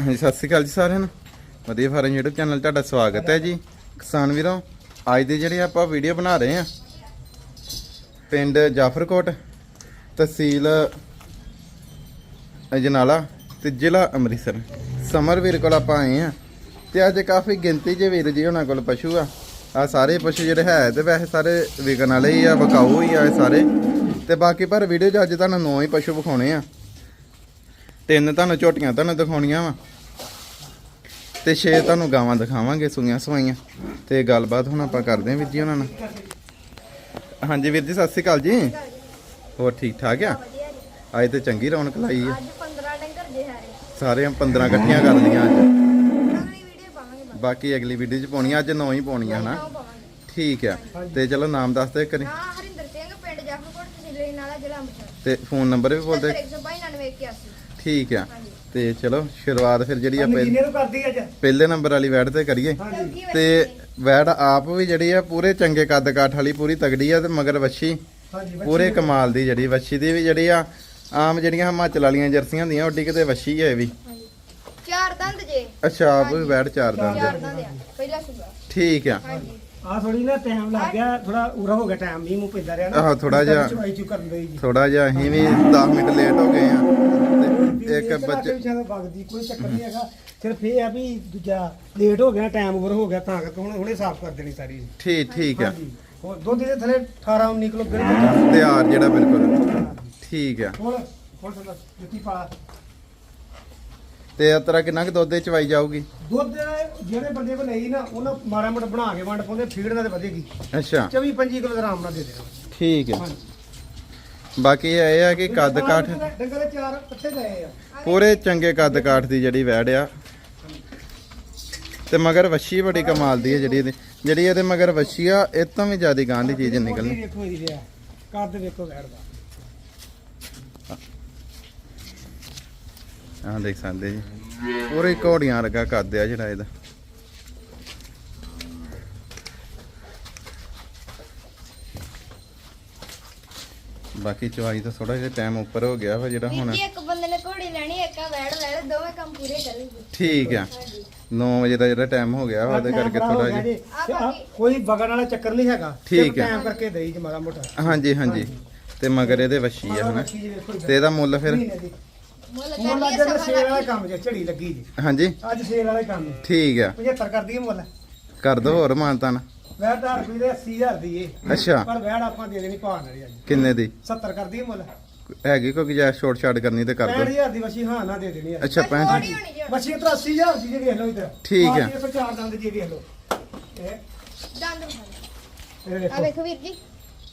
ਹਾਂਜੀ, ਸਤਿ ਸ਼੍ਰੀ ਅਕਾਲ ਜੀ ਸਾਰਿਆਂ ਨੂੰ। ਵਧੀਆ ਫਾਰਮ YouTube ਚੈਨਲ ਤੁਹਾਡਾ ਸਵਾਗਤ ਹੈ ਜੀ। ਕਿਸਾਨ ਵੀਰੋ, ਅੱਜ ਦੇ ਜਿਹੜੇ ਆਪਾਂ ਵੀਡੀਓ ਬਣਾ ਰਹੇ ਆ ਪਿੰਡ ਜਾਫਰਕੋਟ, ਤਹਿਸੀਲ ਅਜਨਾਲਾ ਤੇ ਜ਼ਿਲ੍ਹਾ ਅੰਮ੍ਰਿਤਸਰ। ਸਮਰ ਵੀਰ ਕੋਲ ਆਪਾਂ ਆਏ ਆ ਤੇ ਅੱਜ ਕਾਫੀ ਗਿਣਤੀ 'ਚ ਵੀਰ ਜੀ ਉਹਨਾਂ ਕੋਲ ਪਸ਼ੂ ਆ। ਆ ਸਾਰੇ ਪਸ਼ੂ ਜਿਹੜੇ ਹੈ ਤੇ ਵੈਸੇ ਸਾਰੇ ਵਿਕਣ ਵਾਲੇ ਹੀ ਆ, ਵਿਕਾਊ ਹੀ ਆ ਇਹ ਸਾਰੇ। ਤੇ ਬਾਕੀ ਪਰ ਵੀਡੀਓ 'ਚ ਅੱਜ ਤੁਹਾਨੂੰ ਨੌ ਹੀ ਪਸ਼ੂ ਵਿਖਾਉਣੇ ਆ। ਤਿੰਨ ਤੁਹਾਨੂੰ ਝੋਟੀਆਂ ਤੁਹਾਨੂੰ ਦਿਖਾਉਣੀਆਂ ਵਾ। ਤੇ ਛੇ ਤੁਹਾਨੂੰ ਗਾਵਾਂ ਦਿਖਾਵਾਂਗੇ ਸੁਈਆਂ ਸਵਾਈਆਂ। ਤੇ ਗੱਲਬਾਤ ਹੁਣ ਆਪਾਂ ਕਰਦੇ ਹਾਂ ਵੀਰ ਜੀ ਉਹਨਾਂ ਨਾਲ। ਹਾਂਜੀ ਵੀਰ ਜੀ ਸਤਿ ਸ਼੍ਰੀ ਅਕਾਲ ਜੀ। ਹੋਰ ਠੀਕ ਠਾਕ ਆ? ਅੱਜ ਤੇ ਚੰਗੀ ਰੌਣਕ ਲਾਈ ਆ। ਅੱਜ 15 ਡੰਗਰ ਦੇ ਹਾਰੇ ਸਾਰੇ 15 ਇਕੱਠੀਆਂ ਕਰ ਲਈਆਂ ਅੱਜ। ਬਾਕੀ ਅਗਲੀ ਵੀਡੀਓ 'ਚ ਪਾਉਣੀਆਂ ਅੱਜ ਨੌ ਹੀ ਹਨਾ। ਉਹ ਪਾਵਾਂਗੇ। ਠੀਕ ਆ। ਤੇ ਚਲੋ ਨਾਮ ਦੱਸ ਦੇ ਕਰੀ ਹਾਂ ਹਰਿੰਦਰ ਸਿੰਘ ਪਿੰਡ ਜਾਫਰਕੋਟ ਤਹਿਸੀਲ ਨਾਲਾ ਜ਼ਿਲ੍ਹਾ ਅੰਮ੍ਰਿਤਸਰ। ਤੇ ਫੋਨ ਨੰਬਰ ਵੀ ਬੋਲ ਦੇ 192 ਠੀਕ ਆ। ਹਾਂਜੀ ਤੇ ਚਲੋ ਸ਼ੁਰੂਆਤ ਫਿਰ ਜਿਹੜੀ ਆ ਪਹਿਲੇ ਮਹੀਨੇ ਨੂੰ ਕਰਦੀ ਅੱਜ? ਪਹਿਲੇ ਨੰਬਰ ਵਾਲੀ ਵੈਡ ਤੇ ਕਰੀਏ। ਚੌਥੀ ਤੇ ਵੈਡ ਆਪ ਵੀ ਜਿਹੜੀ ਆ ਪੂਰੇ ਚੰਗੇ ਕੱਦ ਕਾਠ ਵਾਲੀ ਪੂਰੀ ਤਗੜੀ ਆ ਤੇ ਮਗਰ ਵੱਛੀ। ਹਾਂਜੀ ਬੱਚੀ ਪੂਰੇ ਕਮਾਲ ਦੀ ਜਿਹੜੀ ਵੱਛੀ ਦੀ ਵੀ ਜਿਹੜੀ ਆ ਆਮ ਜਿਹੜੀਆਂ ਹਿਮਾਚਲ ਵਾਲੀਆਂ ਜਰਸੀਆਂ ਹੁੰਦੀਆਂ ਓਡੀ ਕਿਤੇ ਵੱਛੀ ਹੈ ਇਹ ਵੀ। ਹਾਂਜੀ। ਚਾਰ ਦੰਦ ਜੇ। ਅੱਛਾ ਆਪ ਵੀ ਵੈਡ ਚਾਰ ਦੰਦ ਚਾਰ ਆ। ਦੰਦ ਆ। ਪਹਿਲਾ ਸੁਗਾ ਠੀਕ ਆ। ਹਾਂਜੀ। ਆਹ ਥੋੜੀ ਨਾ ਟਾਈਮ ਲੱਗ ਗਿਆ ਥੋੜਾ ਉਰਾ ਹੋ ਗਿਆ ਟਾਈਮ ਮੀਂਹ ਮੂੰਹ ਪੈਂਦਾ ਰਿਹਾ ਨਾ। ਆਹੋ, ਥੋੜ੍ਹਾ ਜਿਹਾ। ਚਵਾਈ ਚੂ ਕਰਨ ਲਈ ਜੀ। ਥੋੜਾ ਜਿਹਾ ਅਸੀਂ ਵੀ 10 ਮਿੰਟ ਲੇਟ ਹੋ ਗਏ ਆ। ਤੇ ਇੱਕ ਬੱਚੇ ਬੱਚੇ ਵਗਦੀ ਕੋਈ ਚੱਕਰ ਨਹੀਂ ਹੈਗਾ। ਸਿਰਫ ਇਹ ਆ ਵੀ ਦੂਜਾ ਲੇਟ ਹੋ ਗਿਆ ਟਾਈਮ ਓਵਰ ਹੋ ਗਿਆ ਤਾਂ ਕਰਕੇ ਹੁਣ ਹੁਣੇ ਸਾਫ਼ ਕਰ ਦੇਣੀ ਸਾਰੀ। ਠੀਕ ਠੀਕ ਆ। ਹਾਂਜੀ ਹੋਰ ਦੁੱਧ ਦੇ ਥੱਲੇ 18 19 ਕਿਲੋ ਬਿਲਕੁਲ ਤਿਆਰ ਜਿਹੜਾ ਬਿਲਕੁਲ। ਠੀਕ ਆ। ਹੁਣ ਹੁਣ ਥੱਲੇ ਜੁੱਤੀ ਪਾ ਤੇ ਇਸ ਤਰ੍ਹਾਂ ਕਿੰਨਾ ਕੁ ਦੁੱਧ ਦੇ ਚਵਾਈ ਜਾਊਗੀ? ਦੁੱਧ ਜਿਹੜੇ ਬੰਦੇ ਕੋਲ ਲਈ ਨਾ ਉਹਨਾਂ ਮਾੜਾ ਮੋਟਾ ਬਣਾ ਕੇ ਵੰਡ ਪਾਉਂਦੇ ਫੀਡ ਨਾਲ ਤੇ ਵਧੇਗੀ। ਅੱਛਾ। 24 25 ਕਿਲੋ ਆਰਾਮ ਨਾਲ ਦੇ ਦੇਣਾ। ਠੀਕ ਹਾਂਜੀ। ਬਾਕੀ ਇਹ ਆ ਕਿ ਕੱਦ ਕਾਠ ਡੰਗਰ ਦੇ ਚਾਰ ਪੱਠੇ ਗਏ ਆ। ਪੂਰੇ ਚੰਗੇ ਕੱਦ ਕਾਠ ਦੀ ਜਿਹੜੀ ਵੈੜ ਆ। ਤੇ ਮਗਰ ਵੱਛੀ ਬੜੀ ਕਮਾਲ ਦੀ ਹੈ ਜਿਹੜੀ ਇਹਦੀ। ਜਿਹੜੀ ਇਹਦੇ ਮਗਰ ਵੱਛੀ ਆ ਇਹ ਤੋਂ ਵੀ ਜ਼ਿਆਦਾ ਗਾਂ ਦੀ ਚੀਜ਼ ਨਿਕਲਣੀ। ਇਹਦੀ ਵੇਖੋ ਵੈੜ ਦਾ। ਆਹ ਦੇਖ ਸਕਦੇ ਜੀ। ਪੂਰੇ ਘੋੜੀਆਂ ਵਰਗਾ ਕੱਦ ਆ ਜਿਹੜਾ ਇਹਦਾ। ਬਾਕੀ ਚਵਾਈ ਤਾਂ ਥੋੜਾ ਜਿਹਾ ਟਾਈਮ ਉੱਪਰ ਹੋ ਗਿਆ ਵਾ ਜਿਹੜਾ ਹੁਣ। ਇੱਕ ਬੰਦੇ ਨੇ ਘੋੜੀ ਲੈਣੀ ਇੱਕ ਆ ਵੈੜ ਲੈ ਲੈ ਦੋਵੇਂ ਕੰਮ ਪੂਰੇ ਕਰਨਗੇ। ਠੀਕ ਆ। ਹਾਂਜੀ 9 ਵਜੇ ਦਾ ਜਿਹੜਾ ਟਾਈਮ ਹੋ ਗਿਆ ਵਾ ਉਹਦੇ ਕਰਕੇ ਥੋੜਾ ਜਿਹਾ। ਆਹ ਕੋਈ ਬਗੜ ਵਾਲਾ ਚੱਕਰ ਨਹੀਂ ਹੈਗਾ। ਠੀਕ ਹੈ। ਟਾਈਮ ਕਰਕੇ ਦੇਈ ਜੀ ਮਾੜਾ ਮੋਟਾ। ਹਾਂਜੀ ਹਾਂਜੀ। ਤੇ ਮਗਰ ਇਹਦੇ ਵੱਛੀ ਆ ਹਨਾ। ਤੇ ਇਹਦਾ ਮੁੱਲ ਫਿਰ? ਮਹੀਨੇ ਦੀ। ਮੁੱਲ ਮੁੱਲ ਕਰੀਏ ਅੱਜ ਦਾ ਸਵਾ ਸੇਲ ਵਾਲਾ ਕੰਮ ਜੇ। ਝੜੀ ਲੱਗੀ ਜੀ। ਹਾਂਜੀ। ਅੱਜ ਸੇਲ ਵਾਲਾ ਕੰਮ ਹੈ ਠੀਕ ਆ। 75 ਕਰ ਦਈਏ ਮੁੱਲ। ਕਰ ਦੋ ਹੋਰ ਮਾਨਤਾਨ। ਵੈੜ ਦਾ ਰੁਪਏ ਦੇ 80000 ਦੀ ਏ। ਅੱਛਾ। ਪਰ ਵੈੜ ਆਪਾਂ ਦੇ ਦੇਣੀ ਭਾਅ ਨਾਲ ਅੱਜ ਕਿੰਨੇ ਦੀ? 70 ਕਰ ਦਈਏ ਮੁੱਲ। ਹੈਗੀ ਕੋਈ ਗੁੰਜਾਇਸ਼ ਛੋਟ ਛਾੜ ਕਰਨੀ ਤੇ ਕਰ ਦੋ। 65000 ਦੀ ਵਸੀ ਹਾਂ ਨਾ ਦੇ ਦੇਣੀ ਅੱਜ ਅੱਛਾ 65 ਥੋੜੀ ਹੋਣੀ ਜੀ ਵਸੀ ਇਧਰ 80000 ਦੀ ਜੇ ਵੇਖ ਲਓ ਇਧਰ। ਠੀਕ ਹੈ। ਇਹ ਚਾਰ ਦੰਦ ਜੀ ਵੇਖ ਲਓ। ਇਹ ਦੰਦ ਵਿਖਾਓ। ਇਹ ਆ ਵੇਖੋ ਵੇਖੋ ਵੀਰ ਜੀ।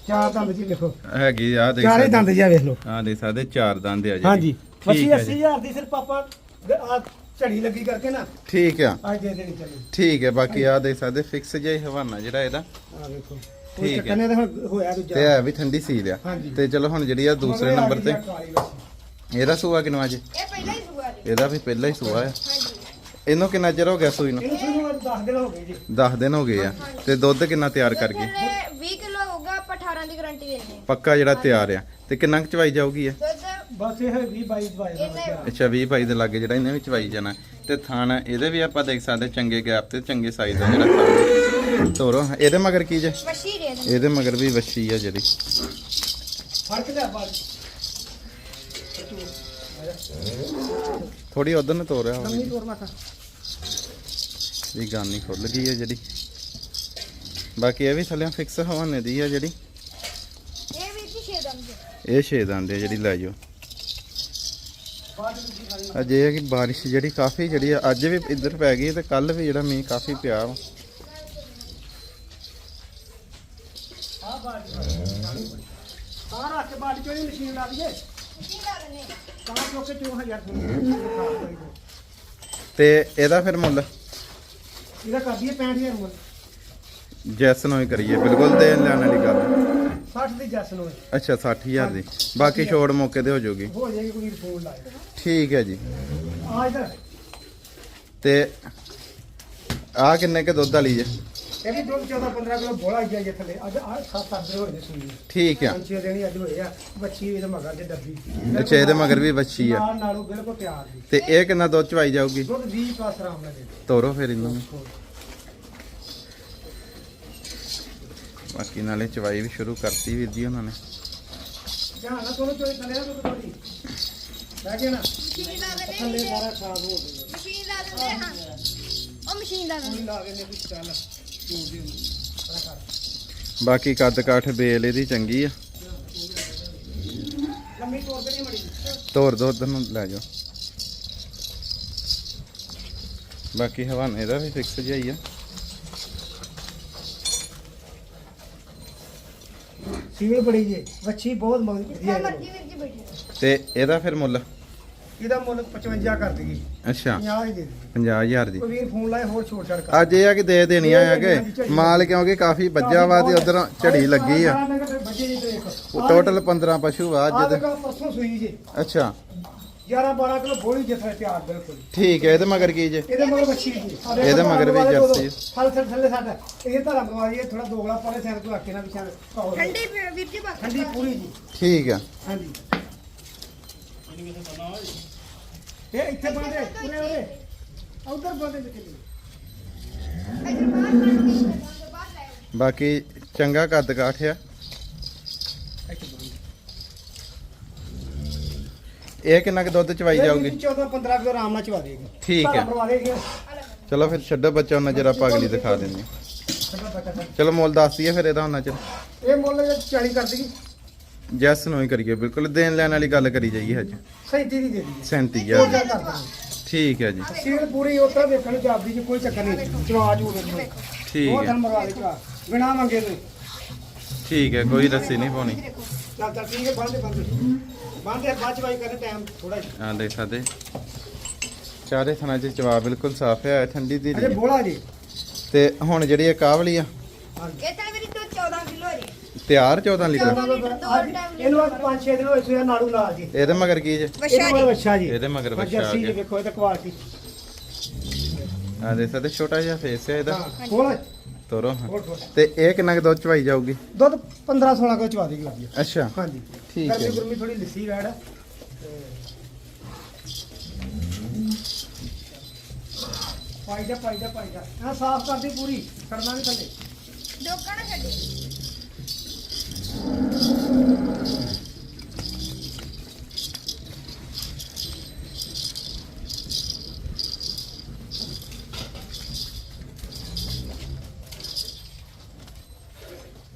ਚਾਰ ਦੰਦ ਜੀ ਵੇਖੋ। ਹੈਗੀ ਆ ਦੇਖ ਚਾਰੇ ਸਕਦੇ। ਦੰਦ ਜੀ ਆਹ ਵੇਖ ਲਓ। ਆ ਦੇਖ ਸਕਦੇ ਚਾਰ ਦੰਦ ਆ ਜੀ। ਹਾਂਜੀ। ਵਸੀ ਠੀਕ ਹੈ ਜੀ। 80000 ਦੀ ਸਿਰਫ ਆਪਾਂ ਆ ਝੜੀ ਲੱਗੀ ਕਰਕੇ ਨਾ ਠੀਕ ਆ। ਅੱਜ ਦੇ ਦੇਣੀ ਚੱਲੀ। ਠੀਕ ਹੈ ਬਾਕੀ ਆ ਦੇਖ ਸਕਦੇ ਫਿਕਸ ਜਿਹਾ ਹੀ ਹਵਾਨਾ ਜਿਹੜਾ ਇਹਦਾ। ਆ ਵੇਖੋ। ਠੀਕ ਕੋਈ ਹੈ। ਚੱਕਰ ਨਹੀਂ ਤੇ ਹੁਣ ਹੋਇਆ ਦੂਜਾ। ਤੇ ਹੈ ਵੀ ਠੰਡੀ ਸੀਲ ਆ। ਹਾਂਜੀ। ਤੇ ਚਲੋ ਹੁਣ ਜਿਹੜੀ ਆ ਦੂਸਰੇ ਨੰਬਰ ਤੇ। ਕਾਲੀ ਵਸੀ। ਇਹਦਾ ਸੂਆ ਕਿੰਨਾ ਜੀ? ਇਹ ਪਹਿਲਾ ਹੀ ਸੁਗਾ ਜੀ। ਇਹਦਾ ਵੀ ਪਹਿਲਾ ਹੀ ਸੂਆ ਆ। ਹਾਂਜੀ। ਇਹਨੂੰ ਕਿੰਨਾ ਚਿਰ ਹੋ ਗਿਆ ਸੂਈ ਨੂੰ? ਇਹਨੂੰ ਸ਼ੁਰੂ ਹੋਣ 10 ਦਿਨ ਹੋ ਗਏ ਜੀ। 10 ਦਿਨ ਹੋ ਗਏ ਆ। ਤੇ ਦੁੱਧ ਕਿੰਨਾ ਤਿਆਰ ਕਰ ਦੁੱਧ 20 ਕਿਲੋ ਹੋਊਗਾ ਆਪਾਂ 18 ਦੀ ਗਾਰੰਟੀ ਦਿੰਦੇ ਹਾਂ। ਪੱਕਾ ਜਿਹੜਾ ਤਿਆਰ ਆ। ਤੇ ਕਿੰਨਾ ਕੁ ਚਵਾਈ ਜਾਊਗੀ ਇਹ? ਦੁੱਧ ਬਸ ਇਹ 20 22 ਦਵਾਈ ਇੰਨੇ ਅੱਛਾ 20 22 ਦੇ ਲਾਗੇ ਜਿਹੜਾ ਇਹਨੇ ਵੀ ਚਵਾਈ ਜਾਣਾ। ਤੇ ਥਾਣ ਇਹਦੇ ਵੀ ਆਪਾਂ ਦੇਖ ਸਕਦੇ ਚੰਗੇ ਗੈਪ ਤੇ ਚੰਗੇ ਸਾਈਜ਼ ਦਾ ਜਿਹੜਾ ਥਾਣ। ਤੋਰੋ ਇਹਦੇ ਮਗਰ ਕੀ ਜੇ? ਦੇ ਦੇ ਇਹਦੇ ਮਗਰ ਵੀ ਵੱਛੀ ਆ ਜਿਹੜੀ। ਫ਼ਰਕ ਲਿਆ ਬਾਅਦ ਥੋੜੀ ਉਧਰ ਨੂੰ ਤੋਰਿਆ ਹੋਵੇ। ਲੰਮੀ ਤੋਰ ਮਾਤਾ। ਵੀ ਗਾਨੀ ਖੁੱਲ ਗਈ ਆ ਜਿਹੜੀ। ਬਾਕੀ ਇਹ ਵੀ ਥੱਲੇ ਫਿਕਸ ਹਵਾਨੇ ਦੀ ਆ ਜਿਹੜੀ। ਇਹ ਜੀ 6 ਦੰਦ ਇਹ ਛੇ ਦੰਦ ਆ ਜਿਹੜੀ ਲੈ ਜਾਓ ਬਾਅਦ ਵਿੱਚ ਤੁਸੀਂ ਖਾਣੀ ਅੱਜ ਇਹ ਕਿ ਬਾਰਿਸ਼ ਜਿਹੜੀ ਕਾਫੀ ਜਿਹੜੀ ਅੱਜ ਵੀ ਇੱਧਰ ਪੈ ਗਈ ਤੇ ਕੱਲ ਵੀ ਜਿਹੜਾ ਮੀਂਹ ਕਾਫੀ ਪਿਆ ਵਾ। ਤਾਂ ਚੁੱਕ ਕੇ 4000 ਰੁਪਏ ਤੇ ਇਹਦਾ ਫਿਰ ਮੁੱਲ? ਇਹਦਾ ਕਰ ਦਈਏ 65000 ਮੁੱਲ। ਜੈਸ ਨੂੰ ਹੀ ਕਰੀਏ ਬਿਲਕੁਲ ਦੇਣ ਲੈਣ ਵਾਲੀ ਗੱਲ। 60 ਦੀ ਜੱਸ ਨੂੰ ਅੱਛਾ 60000 ਦੀ। ਬਾਕੀ ਛੋੜ ਮੌਕੇ ਤੇ ਹੋ ਜਾਊਗੀ। ਹੋ ਜਾਏਗੀ ਕੋਈ ਫੋਨ ਲਾਏ। ਠੀਕ ਹੈ ਜੀ। ਆ ਇਧਰ। ਤੇ ਆ ਕਿੰਨੇ ਕੇ ਦੁੱਧ ਵਾਲੀ ਜੇ? ਇਹ ਵੀ ਦੁੱਧ 14 15 ਕਿਲੋ ਬੋਲਾ ਗਿਆ ਜੇ ਥੱਲੇ। ਅੱਜ ਆ ਸੱਤ ਅੱਧ ਹੋਏ ਨੇ ਸੂਈ ਠੀਕ ਆ। ਪੰਜ ਛੇ ਦਿਨ ਹੀ ਅੱਜ ਹੋਏ ਆ। ਬੱਚੀ ਇਹਦੇ ਮਗਰ ਤੇ ਡੱਬੀ। ਅੱਛਾ ਇਹਦੇ ਮਗਰ ਵੀ ਵੱਛੀ ਆ। ਨਾਲ ਨਾਲੋਂ ਬਿਲਕੁਲ ਤਿਆਰ ਜੀ। ਤੇ ਇਹ ਕਿੰਨਾ ਦੁੱਧ ਚਵਾਈ ਜਾਊਗੀ? ਦੁੱਧ 20 ਪਾਸ ਆਰਾਮ ਨਾਲ ਦੇ। ਤੋਰੋ ਫਿਰ ਇਹਨਾਂ। ਨੂੰ ਬਾਕੀ ਨਾਲੇ ਚਵਾਈ ਵੀ ਸ਼ੁਰੂ ਕਰਤੀ ਵੀਰ ਜੀ ਉਹਨਾਂ ਨੇ। ਧਿਆਨ ਨਾਲ ਤੋਰੋ ਚੋਈ ਥੱਲੇ ਨਾ ਦੁੱਧ ਥੋੜੀ ਲੈ ਕੇ ਨਾ। ਮਸ਼ੀਨ ਲਾ ਦਿੰਦੇ ਥੱਲੇ ਨੀਚੇ। ਸਾਰਾ ਖਰਾਬ ਹੋ ਗਿਆ। ਮਸ਼ੀਨ ਲਾ ਦਿੰਦੇ ਹਾਂ। ਉਹ ਮਸ਼ੀਨ ਲਾ ਦਿੰਦੇ ਕੋਈ ਲਾ ਕੇ ਨੇ ਕੁਝ ਚੱਲ ਚੂਰ ਦੀ ਉਹਨੂੰ ਪਰਾਂ ਕਰ। ਬਾਕੀ ਕੱਦ ਕਾਠ ਬੇਲ ਇਹਦੀ ਚੰਗੀ ਆ। ਲੰਮੀ ਤੋਰ ਦੇ ਨਹੀਂ ਮੜੀ ਤੋਰ ਦੋ ਉਧਰ ਨੂੰ ਲੈ ਜਾਓ। ਬਾਕੀ ਹਵਾਨੇ ਦਾ ਵੀ ਫਿਕਸ ਜਿਹਾ ਹੀ ਆ। ਸੀਵਰ ਬੜੀ ਜੇ ਵੱਛੀ ਬਹੁਤ ਮੰਗ ਜਿੱਥੇ ਵਧੀਆ ਮਰਜ਼ੀ ਹੈ ਵੀਰ ਜੀ ਬੈਠੇ ਤੇ ਇਹਦਾ ਫਿਰ ਮੁੱਲ? ਇਹਦਾ ਮੁੱਲ 55 ਕਰ ਦਈਏ। ਅੱਛਾ। 50 ਹੀ ਦੇ ਦਈਏ। 50000 ਦੀ। ਕੋਈ ਵੀਰ ਫੋਨ ਲਾਏ ਹੋਰ ਛੋਟ ਛੜ ਕਰ। ਅੱਜ ਇਹ ਆ ਕਿ ਦੇ ਦੇਣੀਆਂ ਆ ਕਿ। ਮਾਲ ਕਿਉਂਕਿ ਕਾਫੀ ਵੱਜਾ ਵਾ ਤੇ ਉਧਰ ਝੜੀ ਲੱਗੀ ਆ। ਬੱਜੇ ਜੀ ਦੇਖ ਟੋਟਲ 15 ਪਸ਼ੂ ਆ ਅੱਜ ਦੇ ਦੇਖੋ ਪਰਸੋਂ ਸੂਈ ਜੇ। ਅੱਛਾ। 11 12 ਕਿਲੋ ਬੋਲੀ ਜਿੱਥੇ ਤਿਆਰ ਬਿਲਕੁਲ। ਠੀਕ ਹੈ ਇਹਦੇ ਮਗਰ ਕੀ ਜੇ? ਇਹਦੇ ਮਗਰ ਬੱਚੀ ਜੀ। ਇਹਦੇ ਮਗਰ ਵੀ ਜਰਸੀ। ਫਲ ਥੱਲੇ ਥੱਲੇ ਸਾਡਾ ਇਹ ਧਰਮ ਗਵਾਈ ਇਹ ਥੋੜਾ ਦੋਗਲਾ ਪਰੇ ਸਿਰ ਤੋਂ ਆਕੇ ਨਾ ਵਿਚਾਰ ਠੰਡੀ ਵੀਰ ਜੀ ਬਾਕੀ ਠੰਡੀ ਪੂਰੀ ਜੀ। ਠੀਕ ਆ ਹਾਂਜੀ। ਇਹ ਇੱਥੇ ਬੰਦੇ ਉਰੇ ਉਧਰ ਬੰਦੇ। ਬਾਕੀ ਚੰਗਾ ਕੱਦ ਕਾਠ ਆ ਇੱਥੇ ਬੰਦੇ ਇਹ ਕਿੰਨਾ ਕੁ ਦੁੱਧ ਚਵਾਈ ਜਾਊਗੀ? 14 15 ਕਿਲੋ ਆਰਾਮ ਨਾਲ ਚਵਾ ਦੇਗੀ। ਠੀਕ ਹੈ। ਦੇਗੀ ਚਲੋ ਫਿਰ ਛੱਡੋ ਬੱਚਾ ਉਹਨਾਂ ਜਰਾ ਆਪਾਂ ਅਗਲੀ ਦਿਖਾ ਦਿੰਦੇ ਹਾਂ। ਚਲੋ ਮੁੱਲ ਦੱਸ ਦਈਏ ਫਿਰ ਇਹਦਾ ਉਹਨਾਂ ਚ ਇਹ ਮੁੱਲ 40 ਕਰ ਦੇਗੀ। ਜੈਸ ਨੂੰ ਹੀ ਕਰੀਏ ਬਿਲਕੁਲ ਦੇਣ ਲੈਣ ਵਾਲੀ ਗੱਲ ਕਰੀ ਜਾਈਏ ਹਜੇ 37 ਦੀ ਦੇ ਦੇਗੀ। 37000 ਹੋਰ ਕਰ ਦਾਂਗੇ। ਠੀਕ ਹੈ ਜੀ। ਸੀਲ ਪੂਰੀ ਉੱਤਰ ਦੇਖਣ ਨੂੰ ਜਾਪਦੀ ਜੀ ਕੋਈ ਚੱਕਰ ਨਹੀਂ। ਚਵਾ ਜੂ। ਦੇ ਠੀਕ ਬਹੁਤ ਹੈ। ਧਰਮ ਵਾਲੇ ਚਵਾ ਬਿਨਾ ਮੰਗੇ ਨੂੰ ਠੀਕ ਹੈ ਕੋਈ ਰੱਸੀ ਨਹੀਂ ਪਾਉਣੀ। ਚੱਲ ਚੱਲ ਠੀਕ ਹੈ ਬੰਦੇ ਬੰਦੇ। ਬੰਦੇ ਬਾਅਦ ਚ ਵਾਈ ਕਰਨੇ ਟਾਈਮ ਥੋੜਾ ਜਿਹਾ। ਆ ਦੇਖ ਸਕਦੇ। ਚਾਰੇ ਥਣਾ ਚ ਚਵਾ ਬਿਲਕੁਲ ਸਾਫ਼ ਹੈ ਠੰਡੀ ਦੀ ਅਜੇ ਬੋਲਾ ਜੀ। ਤੇ ਹੁਣ ਜਿਹੜੀ ਇਹ ਕਾਵਲੀ ਆ ਇਹ ਤਾਂ ਵੀਰ ਤੋਂ 14 ਕਿਲੋ ਜੀ। ਤਿਆਰ 14 ਲੀਟਰ? ਇਹਨੂੰ ਅੱਜ 5-6 ਦਿਨ ਹੋਏ ਸੀ ਨਾੜੂ ਨਾਲ ਜੀ। ਇਹਦੇ ਮਗਰ ਕੀ ਜੇ? ਇਹਦੇ ਮਗਰ ਜੀ। ਜੀ। ਇਹਦੇ ਮਗਰ ਬੱਚਾ ਆ ਜਰਸੀ ਗਿਆ। ਜੀ ਵੇਖੋ ਇਹ ਤਾਂ ਕੁਆਲਿਟੀ। ਆ ਦੇਖ ਸਕਦੇ ਛੋਟਾ ਜਿਹਾ ਫੇਸ ਹੈ ਇਹਦਾ। ਹਾਂ ਹੋਰ ਤੋਰੋ। ਤੇ ਇਹ ਕਿੰਨਾ ਕੁ ਦੁੱਧ ਚਵਾਈ ਜਾਊਗੀ? ਦੁੱਧ 15-16 ਕਿਲੋ ਚਵਾ ਦੇਗੀ ਲੱਗੀ ਅੱਛਾ। ਹਾਂਜੀ। ਠੀਕ ਹੈ ਗਰਮੀ ਜੀ। ਗਰਮੀ ਥੋੜੀ ਲਿੱਸੀ ਵੈੜ ਹੈ ਪਾਈ ਜਾ ਪਾਈ ਜਾ ਪਾਈ ਜਾ। ਆ ਸਾਫ਼ ਕਰਦੀ ਪੂਰੀ ਕਰਨਾ ਨਹੀਂ ਥੱਲੇ। ਡੋਕਾ ਨਾ ਛੱਡੀ।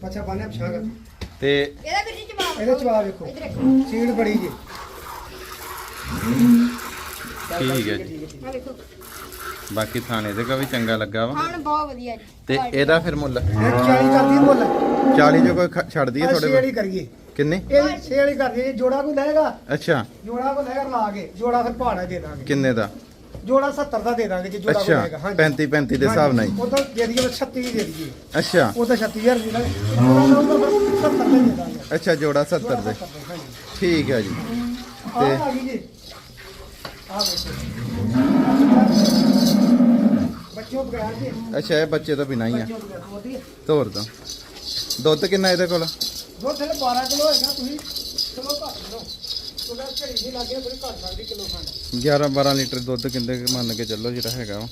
ਪਛਾ ਬਾਨੇ ਪਛਾ ਕਰ। ਤੇ ਇਹਦਾ ਵੀਰ ਜੀ ਜਵਾਬ ਇਹਦੇ ਜਵਾਬ ਵੇਖੋ ਇੱਧਰ ਦੇਖੋ ਸੀੜ ਬੜੀ ਜੀ। ਠੀਕ ਹੈ ਜੀ। ਆ ਵੇਖੋ ਬਾਕੀ ਥਾਣੇ ਦੇ ਕਾ ਵੀ ਚੰਗਾ ਲੱਗਾ ਵਾ। ਖਾਣ ਬਹੁਤ ਵਧੀਆ ਜੀ। ਤੇ ਇਹਦਾ ਫਿਰ ਮੁੱਲ? ਇਹ 40 ਕਰਦੀ ਬੋਲ 40 ਜੋ ਕੋਈ ਖ- ਛੱਡ ਦਈਏ ਆ ਤੁਹਾਡੇ ਛੇ ਵਾਲੀ ਕੋਲ ਕਰੀਏ। ਕਿੰਨੇ? ਇਹ ਛੇ ਵਾਲੀ ਕਰਦੀ ਜੇ। ਜੋੜਾ ਕੋਈ ਲਏਗਾ? ਅੱਛਾ। ਜੋੜਾ ਕੋਈ ਲਏਗਾ ਲਾ ਕੇ। ਜੋੜਾ ਫਿਰ ਪਹਾੜਾ ਦੇ ਦਾਂਗੇ। ਕਿੰਨੇ ਦਾ? ਜੋੜਾ 70 ਦਾ ਦੇ ਦਾਂਗੇ ਜੇ ਜੋੜਾ ਅੱਛਾ ਲਏਗਾ 35 35 ਦੇ ਹਿਸਾਬ ਨਾਲ ਹੀ। ਉਹ ਤਾਂ ਦੇ ਦਈਏ 36 ਦੀ ਦਈਏ। ਅੱਛਾ। ਉਹ ਤਾਂ 36000 ਦੀ ਲੱਗੇ ਜੋੜਾ ਲਊਗਾ ਫਿਰ 70 ਦਾ ਦੇ ਦਾਂਗੇ। ਅੱਛਾ ਜੋੜਾ 70 ਦੇ। ਠੀਕ ਹੈ ਜੀ। ਆ ਆ ਗਈ ਜੀ। ਆ ਵੇਖੋ ਬੱਚਿਓ ਬਗੈਰ ਜੀ। ਅੱਛਾ ਇਹ ਬੱਚੇ ਤੋਂ ਬਿਨਾਂ ਹੀ ਆ। ਤੋਰ ਦੋ। ਦੁੱਧ ਕਿੰਨਾ ਇਹਦੇ ਕੋਲ? ਦੁੱਧ ਥੱਲੇ 12 ਕਿਲੋ ਹੋਏਗਾ ਤੁਸੀਂ ਚਲੋ ਘੱਟ ਲਓ ਤੁਹਾਡਾ ਝੜੀ ਨਹੀਂ ਲੱਗੇ ਥੋੜੀ ਘੱਟ ਸਕਦੀ ਕਿਲੋ ਖੰਡ। 11 12 ਲੀਟਰ ਦੁੱਧ ਕਿੰਦੇ ਮੰਨ ਕੇ ਚੱਲੋ ਜਿਹੜਾ ਹੈਗਾ ਵਾ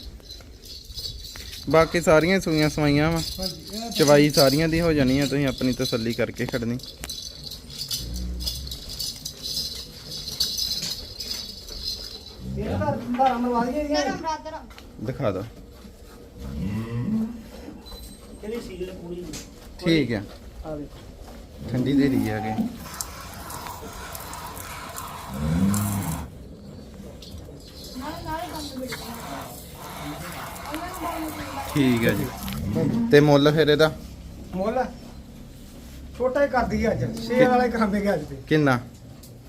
ਬਾਕੀ ਸਾਰੀਆਂ ਸੂਈਆਂ ਸਵਾਈਆਂ ਵਾ। ਹਾਂਜੀ ਇਹ ਚਵਾਈ ਸਾਰੀਆਂ ਦੀ ਹੋ ਜਾਣੀ ਆ ਤੁਸੀਂ ਆਪਣੀ ਤਸੱਲੀ ਕਰਕੇ ਖੜਨੀ। ਇਹ ਤਾਂ ਧਾਰਾ ਮਰਵਾ ਦਈਏ ਜੀ ਧਰਮ ਰਾਤ ਧਰਮ ਦਿਖਾ ਦੋ ਇਹਦੀ ਸੀਲ ਪੂਰੀ? ਠੀਕ ਹੈ ਆ ਵੇਖੋ। ਠੰਡੀ ਦੇ ਰਹੀ ਹੈਗੇ ਨਾਲ ਨਾਲ ਕੰਮ ਬਿੜ ਠੀਕ ਹੈ ਜੀ। ਤੇ ਮੁੱਲ ਫਿਰ ਇਹਦਾ? ਮੁੱਲ ਛੋਟਾ ਹੀ ਕਰਦੀ ਅੱਜ। ਛੇ ਵਾਲੇ ਕਰਾਂਦੇ ਗਿਆ ਅੱਜ ਤੇ। ਕਿੰਨਾ?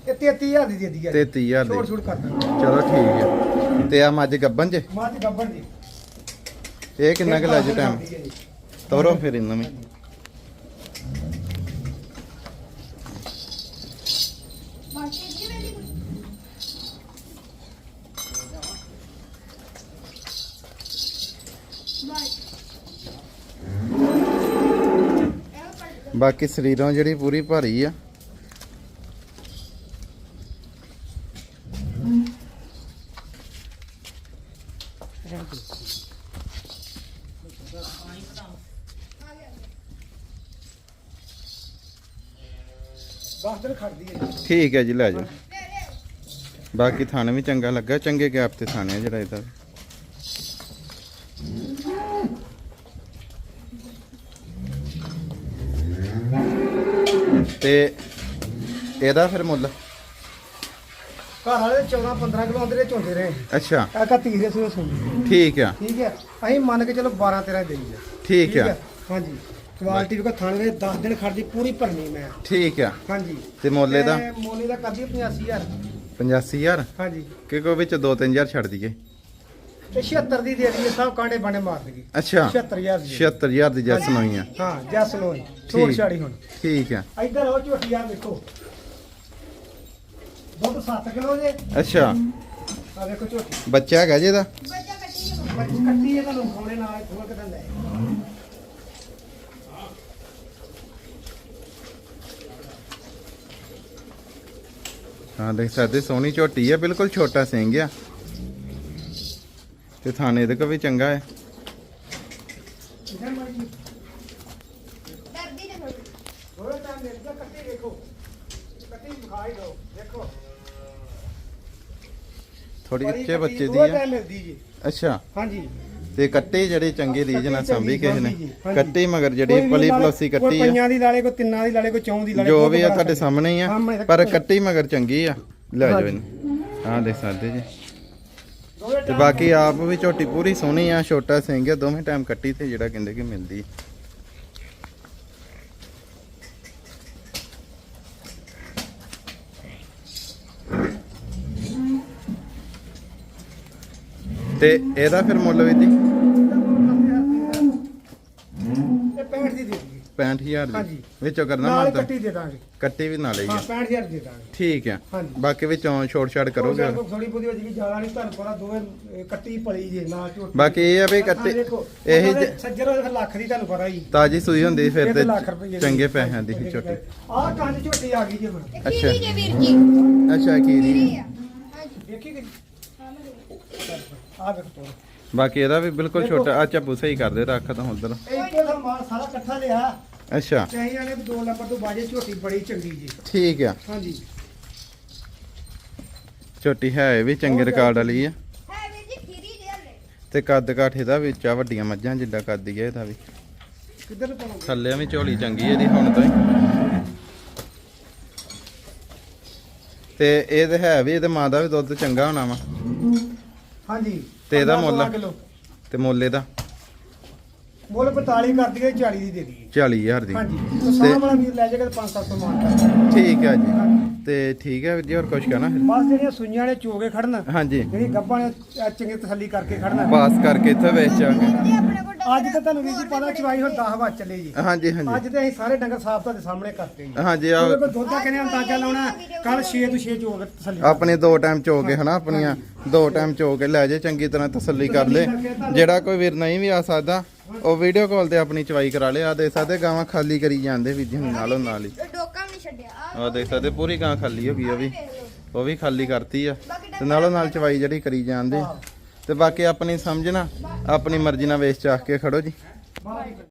ਇਹ 33000 ਦੀ ਦੇ ਦਈਏ 33000 ਛੋਟ ਦੀ। ਛੋਟ ਕਰ ਦਾਂਗੇ। ਚਲੋ ਠੀਕ ਹੈ। ਤੇ ਆ ਮੱਝ ਗੱਬਨ ਜੇ? ਮਾਂ ਦੀ ਗੱਬੜ ਦੀ ਇਹ ਕਿੰਨਾ ਕੁ ਲੱਜ ਟਾਈਮ ਤੋਰੋ ਫਿਰ ਇਹਨਾਂ ਵੀ। ਬਾਕੀ ਸਰੀਰੋਂ ਜਿਹੜੀ ਪੂਰੀ ਭਾਰੀ ਆ। ਠੀਕ ਹੈ ਜੀ, ਲੈ ਜਾਓ। ਬਾਕੀ ਥਾਣੇ ਵੀ ਚੰਗਾ ਲੱਗਾ, ਚੰਗੇ ਗੈਪ ਤੇ ਥਾਣੇ ਆ ਜਿਹੜਾ ਇਹਦਾ। ਤੇ ਇਹਦਾ ਫਿਰ ਮੁੱਲ? ਘਰ ਵਾਲੇ 14 15 ਕਿਲੋ ਅੰਦਰੇ ਚੋਂਦੇ ਰਹੇ। ਅੱਛਾ। ਕਾਕਾ ਤੀਰੇ ਸੂਏ ਸੁਣ ਠੀਕ ਆ। ਠੀਕ ਹੈ। ਅਸੀਂ ਮੰਨ ਕੇ ਚਲੋ 12 13 ਦੇਈ ਜਾ ਠੀਕ ਆ। ਹਾਂਜੀ। ਕੁਆਲਿਟੀ ਵੀ ਥਾਣੇ ਦੇ 10 ਦਿਨ ਖੜਦੀ ਪੂਰੀ ਭਰਨੀ ਮੈਂ। ਠੀਕ ਆ। ਹਾਂਜੀ। ਤੇ ਮੁੱਲ ਤੇ ਮੋਲੇ ਦਾ ਕਰਦੀ 85000 85000 ਹਾਂਜੀ। ਕਿ ਕੋ ਵਿੱਚ 2-3000 ਛੱਡ ਦਈਏ। ਤੇ 76 ਦੀ ਦੇ ਦਈਏ ਸਭ ਕਾਂਡੇ ਬਾਣੇ ਮਾਰ ਦੇਗੀ ਅੱਛਾ। 76000 ਦੀ 76000 ਦੀ ਜੈਸਨ ਹੋਈ ਆ। ਹਾਂ ਜੈਸ ਲੋਨ ਛੋੜ ਠੀਕ। ਛਾੜੀ ਹੁਣ। ਠੀਕ ਆ। ਇੱਧਰ ਆਓ ਝੋਟੀ ਯਾਰ ਦੇਖੋ। ਦੁੱਧ 7 ਕਿਲੋ ਜੇ। ਅੱਛਾ। ਆ ਦੇਖੋ ਝੋਟੀ। ਬੱਚਾ ਹੈਗਾ ਜੀ ਇਹਦਾ? ਬੱਚਾ ਕੱਟੀ ਕੱਟੀ ਨਾਲ ਹਾਂ ਦੇਖ ਸਕਦੇ ਸੋਹਣੀ ਝੋਟੀ ਆ ਬਿਲਕੁਲ ਛੋਟਾ ਸਿੰਘ ਆ। ਤੇ ਥਾਣੇ ਦੇ ਕੋ ਵੀ ਚੰਗਾ ਹੈ। ਥੋੜੀ ਕੱਟੀ ਬੱਚੇ ਦੀ ਆ ਜੀ। ਅੱਛਾ। ਹਾਂਜੀ। ਤੇ ਕੱਟੇ ਜਿਹੜੇ ਚੰਗੇ ਰੀਜ ਨਾਲ ਸੰਭੀ ਕਿਸੇ ਨੇ। ਕੱਟੀ ਮਗਰ ਜਿਹੜੀ ਪਲੀ ਪਲੋਸੀ ਕੱਟੀ ਆ। ਪੰਜਾਂ ਦੀ ਲਾਲੇ ਕੋਈ ਤਿੰਨਾਂ ਦੀ ਲਾਲੇ ਕੋਈ ਚੌਂ ਦੀ ਲਾਲੇ ਜੋ ਵੀ ਆ ਤੁਹਾਡੇ। ਸਾਹਮਣੇ ਹੀ ਆ ਪਰ ਕੱਟੀ- ਮਗਰ ਚੰਗੀ ਆ। ਲੈ ਜਾਓ। ਇਹਨੂੰ। ਹਾਂ ਦੇਖ ਸਕਦੇ ਜੀ। ਤੇ ਬਾਕੀ ਆਪ ਵੀ ਝੋਟੀ ਪੂਰੀ ਸੋਹਣੀ ਆ ਛੋਟਾ ਸਿੰਘ ਆ ਦੋਵੇਂ ਟਾਈਮ ਕੱਟੀ ਤੇ ਜਿਹੜਾ ਕਹਿੰਦੇ ਕਿ ਮਿਲਦੀ। ਤੇ ਇਹਦਾ ਫਿਰ ਮੁੱਲ ਵੀ ਦੀ ਇਹ 65 ਦੀ ਦੇ 65000 ਹਾਂਜੀ। ਦੀ? ਵਿੱਚੋਂ ਕਰਨਾ ਨਾਲ ਮਾਨਤਾ? ਕੱਟੀ ਦੇ ਦਾਂਗੇ। ਕੱਟੀ ਵੀ ਨਾਲ ਹੀ ਹਾਂ ਆ 65000 ਦੇ ਦਾਂਗੇ। ਠੀਕ ਆ। ਹਾਂਜੀ। ਬਾਕੀ ਵਿੱਚੋਂ ਛੋੜ ਛਾੜ ਕਰੋਗੇ? ਥੋੜੀ ਬੋਦੀ ਹੋ ਜੀ ਜ਼ਿਆਦਾ ਨਹੀਂ ਤੁਹਾਨੂੰ ਪਤਾ ਦੋਵੇਂ ਇਹ ਕੱਟੀ ਪਲੀ ਜੇ ਨਾਲ ਝੋਟੀ। ਬਾਕੀ ਇਹ ਆ ਵੀ ਕੱਟੀ ਇਹ ਇਹ ਸੱਜਰ ਫਿਰ ਲੱਖ ਦੀ ਤੁਹਾਨੂੰ ਪਤਾ ਹੀ ਤਾਜੀ ਸੂਈ ਹੁੰਦੀ ਫਿਰ ਤੇ ਚੰਗੇ ਪੈਸਿਆਂ ਦੀ ਸੀ ਝੋਟੀ। ਆਹ ਕੰਜ ਝੋਟੀ ਆ ਗਈ ਜੇ ਹੁਣ। ਅੱਛਾ। ਜੇ ਵੀਰ ਜੀ? ਅੱਛਾ ਕੀ ਦੀ ਆ ਹਾਂਜੀ ਦੇਖੀ ਗਈ ਹਾਂ ਮੈਂ ਦੇਖੀ। ਆ ਦੇਖ ਤੋ ਬਾਕੀ ਇਹਦਾ ਵੀ ਬਿਲਕੁਲ ਛੋਟਾ ਆ ਚੱਪੂ ਸਹੀ ਕਰਦੇ ਰੱਖ ਤਾਂ ਉਧਰ ਇੱਕੋ ਦਾ ਮਾਲ ਸਾਰਾ ਇਕੱਠਾ ਲਿਆ। ਅੱਛਾ। ਆਨੇ ਵੀ ਦੋ ਨੰਬਰ ਤੋਂ ਬਾਜੇ ਝੋਟੀ ਬੜੀ ਚੰਗੀ ਜੀ। ਠੀਕ ਆ। ਹਾਂਜੀ। ਛੋਟੀ ਹੈ ਇਹ ਵੀ ਚੰਗੇ ਰਿਕਾਰਡ ਵਾਲੀ ਆ। ਹੈ ਵੀਰ ਜੀ ਖੀਰੀ ਜੇ ਹਲੇ। ਤੇ ਕੱਦ ਕਾਠ ਇਹਦਾ ਵਿੱਚ ਆ ਵੱਡੀਆਂ ਮੱਝਾਂ ਜਿੱਦਾਂ ਕੱਦੀ ਹੈ ਇਹਦਾ ਵੀ। ਕਿੱਧਰ ਨੂੰ ਪਾਉਣਾ? ਥੱਲੇ ਵੀ ਝੋਲੀ ਚੰਗੀ ਇਹਦੀ ਹੁਣ ਤੋਂ ਹੀ। ਤੇ ਇਹ ਤੇ ਹੈ ਵੀ ਇਹਦੇ ਮਾਂ ਦਾ ਵੀ ਦੁੱਧ ਚੰਗਾ ਹੋਣਾ ਵਾ। ਹਾਂਜੀ। ਤੇ ਇਹਦਾ 15 ਮੁੱਲ? ਕਿਲੋ। ਤੇ ਮੁੱਲ ਇਹਦਾ? ਮੁੱਲ 45 ਕਰ ਦਈਏ 40 ਦੀ ਦੇ ਦਈਏ। 40000 ਦੀ। ਹਾਂਜੀ ਤੇ ਸਾਹ ਵਾਲਾ ਵੀਰ ਲੈ ਜਾਏਗਾ 5-700 ਮਾਨ ਕਰ ਠੀਕ ਹੈ ਜੀ। ਤੇ ਠੀਕ ਹੈ ਵੀਰ ਜੀ ਹੋਰ ਕੁਝ ਕਹਿਣਾ? ਬਸ ਜਿਹੜੀਆਂ ਸੁਈਆਂ ਨੇ ਚੋਗੇ ਖੜਨ ਹਾਂਜੀ। ਜਿਹੜੀ ਗੱਬਾਂ ਨੇ ਆ ਚੰਗੀ ਤਸੱਲੀ ਕਰਕੇ ਖੜਨਾ। ਪਾਸ ਕਰਕੇ ਇੱਥੇ ਵੇਚ ਆ ਅੱਜ ਤਾਂ ਤੁਹਾਨੂੰ ਵੀਰ ਜੀ ਪਤਾ ਚਵਾਈ ਹੁਣ 10 ਵਜ ਚੱਲੇ ਜੀ। ਹਾਂਜੀ ਹਾਂਜੀ। ਅੱਜ ਤੇ ਅਸੀਂ ਸਾਰੇ ਡੰਗਰ ਸਾਫ਼ ਤੁਹਾਡੇ ਸਾਹਮਣੇ ਕਰਤੇ ਜੀ। ਹਾਂਜੀ ਆ ਉਹਦੇ ਕੋਲ ਦੁੱਧ ਦਾ ਕਿੰਨੇ ਅੰਦਾਜ਼ਾ ਲਾਉਣਾ ਕੱਲ 6 ਤੋਂ 6 ਚੋਗ ਤਸੱਲੀ ਆਪਣੇ ਦੋ ਟਾਈਮ ਚੋ ਕੇ ਹਨਾ ਆਪਣੀਆਂ। ਦੋ ਟਾਈਮ ਚੋ ਕੇ ਲੈ ਜੇ ਚੰਗੀ ਤਰ੍ਹਾਂ ਤਸੱਲੀ ਕਰ ਲੈ। ਜਿਹੜਾ ਕੋਈ ਵੀਰ ਨਹੀਂ ਵੀ ਆ ਸਕਦਾ ਉਹ ਵੀਡੀਓ ਕਾਲ ਤੇ ਆਪਣੀ ਚਵਾਈ ਕਰਾ ਲੇ। ਆ ਦੇ ਸਕਦੇ ਗਾਵਾਂ ਖਾਲੀ ਕਰੀ ਜਾਂਦੇ ਵੀ ਜੀ ਨਾਲੋਂ ਨਾਲ ਹੀ। ਡੋਕਾ ਵੀ ਨਹੀਂ ਛੱਡਿਆ। ਆ ਆ ਦੇਖ ਸਕਦੇ ਪੂਰੀ ਗਾਂ ਖਾਲੀ ਹੋ ਗਈ ਉਹ ਵੀ। ਉਹ ਵੀ ਖਾਲੀ ਕਰਤੀ ਆ। ਤੇ ਨਾਲੋਂ ਨਾਲ ਚਵਾਈ ਜਿਹੜੀ ਕਰੀ ਜਾਂਦੇ। ਤੇ ਬਾਕੀ ਆਪਣੀ ਸਮਝਣਾ ਆਪਣੀ ਮਰਜ਼ੀ ਨਾਲ ਵੇਚ ਚਾਹ ਕੇ ਖੜੋ ਜੀ।